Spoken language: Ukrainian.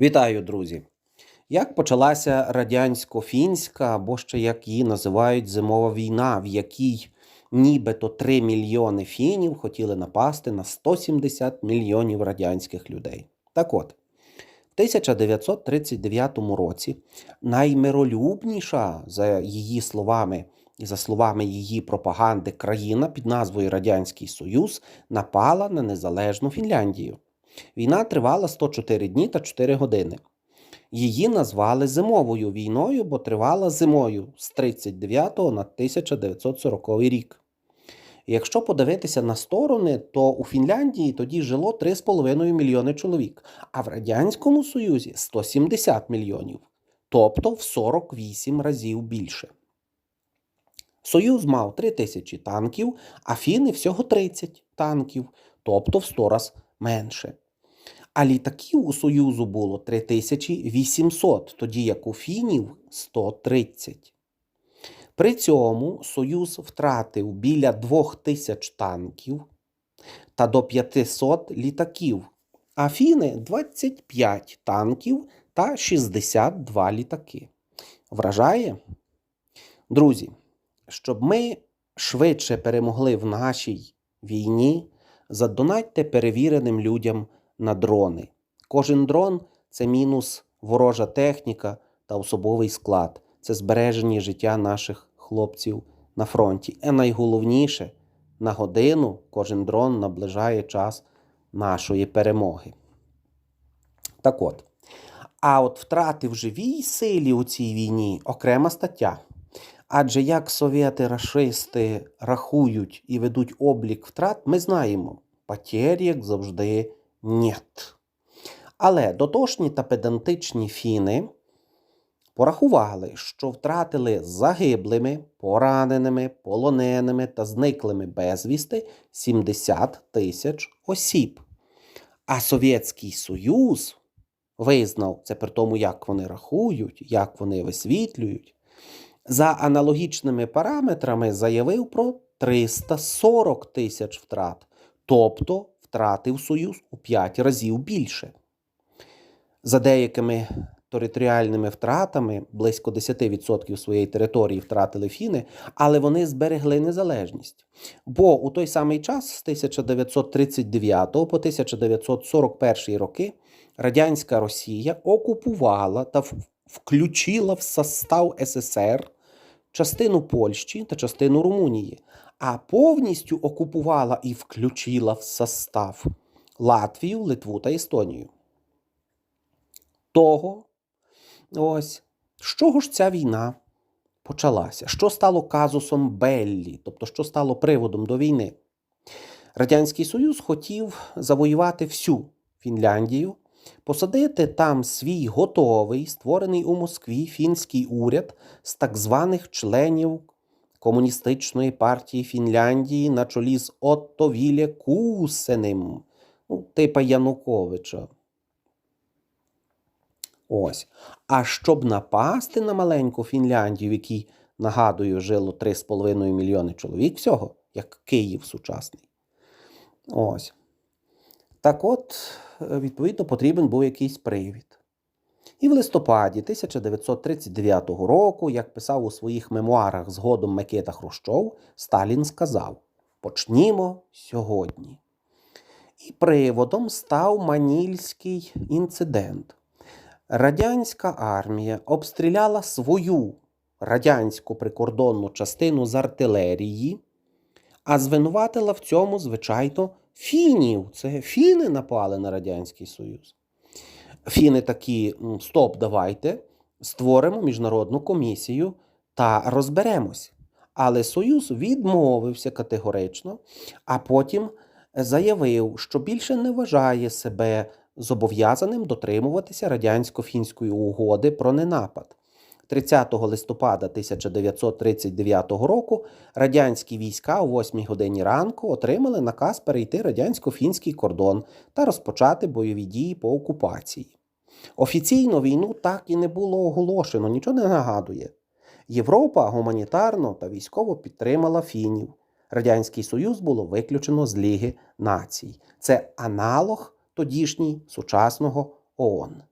Вітаю, друзі! Як почалася радянсько-фінська, або ще як її називають зимова війна, в якій нібито 3 мільйони фінів хотіли напасти на 170 мільйонів радянських людей? Так от, в 1939 році наймиролюбніша, за її словами і за словами її пропаганди, країна під назвою Радянський Союз напала на незалежну Фінляндію. Війна тривала 104 дні та 4 години. Її назвали зимовою війною, бо тривала зимою з 39 на 1940 рік. Якщо подивитися на сторони, то у Фінляндії тоді жило 3,5 мільйони чоловік, а в Радянському Союзі 170 мільйонів, тобто в 48 разів більше. Союз мав 3 тисячі танків, а фіни всього 30 танків, тобто в 100 раз менше. А літаків у Союзу було 3800, тоді як у фінів 130. При цьому Союз втратив біля 2000 танків та до 500 літаків, а фіни 25 танків та 62 літаки. Вражає? Друзі, щоб ми швидше перемогли в нашій війні, задонатьте перевіреним людям на дрони. Кожен дрон це мінус ворожа техніка та особовий склад. Це збереження життя наших хлопців на фронті. І найголовніше, на годину кожен дрон наближає час нашої перемоги. Так от. А от втрати в живій силі у цій війні окрема стаття. Адже як совєти рашисти рахують і ведуть облік втрат, ми знаємо. Потерь, як завжди, нет. Але дотошні та педантичні фіни порахували, що втратили загиблими, пораненими, полоненими та зниклими безвісти 70 тисяч осіб. А Совєтський Союз визнав це при тому, як вони рахують, як вони висвітлюють. За аналогічними параметрами заявив про 340 тисяч втрат, тобто втратив Союз у 5 разів більше. За деякими територіальними втратами близько 10% своєї території втратили фіни, але вони зберегли незалежність. Бо у той самий час, з 1939 по 1941 роки, радянська Росія окупувала та включила в состав СССР частину Польщі та частину Румунії, а повністю окупувала і включила в состав Латвію, Литву та Естонію. Того, ось, з чого ж ця війна почалася? Що стало казусом Беллі, тобто, що стало приводом до війни? Радянський Союз хотів завоювати всю Фінляндію, посадити там свій готовий, створений у Москві фінський уряд з так званих членів Комуністичної партії Фінляндії на чолі з Отто Вілє Кусеним, ну, типа Януковича. Ось. А щоб напасти на маленьку Фінляндію, в якій, нагадую, жило 3,5 мільйони чоловік всього, як Київ сучасний. Ось. Так от, відповідно, потрібен був якийсь привід. І в листопаді 1939 року, як писав у своїх мемуарах згодом Микита Хрущов, Сталін сказав: Почнімо сьогодні. І приводом став Манільський інцидент. Радянська армія обстріляла свою радянську прикордонну частину з артилерії, а звинуватила в цьому, звичайно, фінів. Це фіни напали на Радянський Союз. Фіни такі: стоп, давайте, створимо міжнародну комісію та розберемось. Але Союз відмовився категорично, а потім заявив, що більше не вважає себе зобов'язаним дотримуватися радянсько-фінської угоди про ненапад. 30 листопада 1939 року радянські війська о 8 годині ранку отримали наказ перейти радянсько-фінський кордон та розпочати бойові дії по окупації. Офіційно війну так і не було оголошено, нічого не нагадує. Європа гуманітарно та військово підтримала фінів. Радянський Союз було виключено з Ліги націй. Це аналог тодішній сучасного ООН.